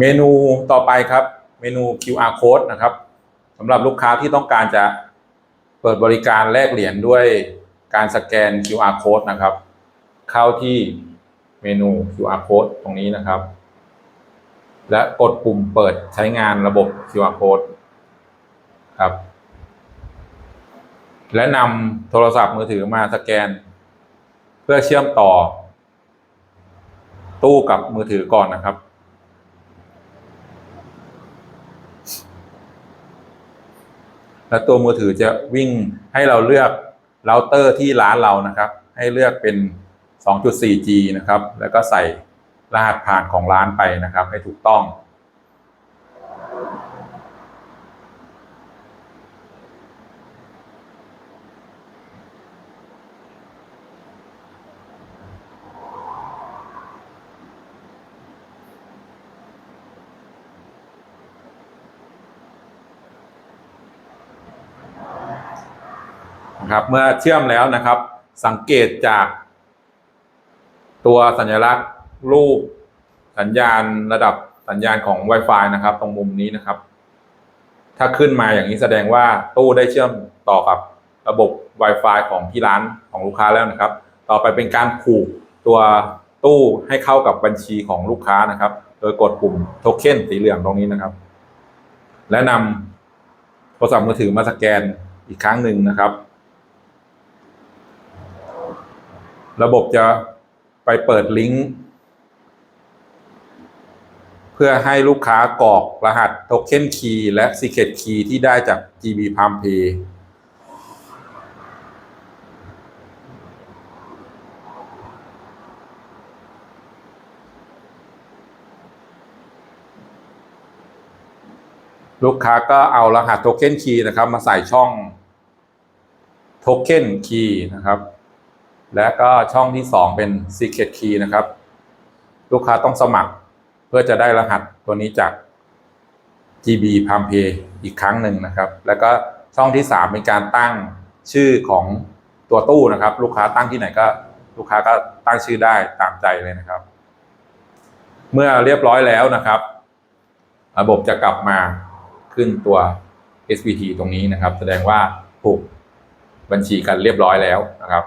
เมนูต่อไปครับ เมนู QR code นะครับสำหรับลูกค้าที่ต้องการจะเปิดบริการแลกเหรียญด้วยการสแกน QR code นะครับ เข้าที่เมนู QR code ตรงนี้นะครับ และกดปุ่มเปิดใช้งานระบบ QR code ครับ และนำโทรศัพท์มือถือมาสแกน เพื่อเชื่อมต่อ ตู้กับมือถือก่อนนะครับ และตัวมือถือจะวิ่งให้เราเลือกเราเตอร์ที่ร้านเรานะครับ ให้เลือกเป็น 2.4G นะครับ แล้วก็ใส่รหัสผ่านของร้านไปนะครับ ให้ถูกต้อง นะครับ เมื่อเชื่อมแล้วนะครับ สังเกตจาก ตัวสัญลักษณ์รูปสัญญาณระดับสัญญาณของ Wi-Fi นะครับ ตรงมุมนี้นะครับ ถ้าขึ้นมาอย่างนี้แสดงว่าตู้ได้เชื่อมต่อกับระบบ Wi-Fi ของที่ร้านของลูกค้าแล้วนะครับ ต่อไปเป็นการผูกตัวตู้ให้เข้ากับบัญชีของลูกค้านะครับ โดยกดปุ่มโทเค็นสีเหลืองตรงนี้นะครับ และนำโทรศัพท์มือถือมาสแกนอีกครั้งหนึ่งนะครับ ระบบจะไปเปิดลิงก์เพื่อให้ลูกค้ากรอกรหัสโทเค็นคีย์และ Secret Key ที่ได้จาก GB Palm Pay ลูกค้าก็เอารหัสโทเค็นคีย์นะครับ มาใส่ช่องโทเค็นคีย์นะครับ และก็ช่องที่สองเป็น Secret Key นะครับ ลูกค้าต้องสมัครเพื่อจะได้รหัสตัวนี้จาก GB p a m p a y อีกครั้งหนึ่งนะครับ แล้วก็ช่องที่สามเป็นการตั้งชื่อของตัวตู้นะครับ ลูกค้าตั้งที่ไหนก็ลูกค้าก็ตั้งชื่อได้ตามใจเลยนะครับ เมื่อเรียบร้อยแล้วนะครับ ระบบจะกลับมาขึ้นตัว SVT ตรงนี้นะครับ แสดงว่าผูกบัญชีกันเรียบร้อยแล้วนะครับ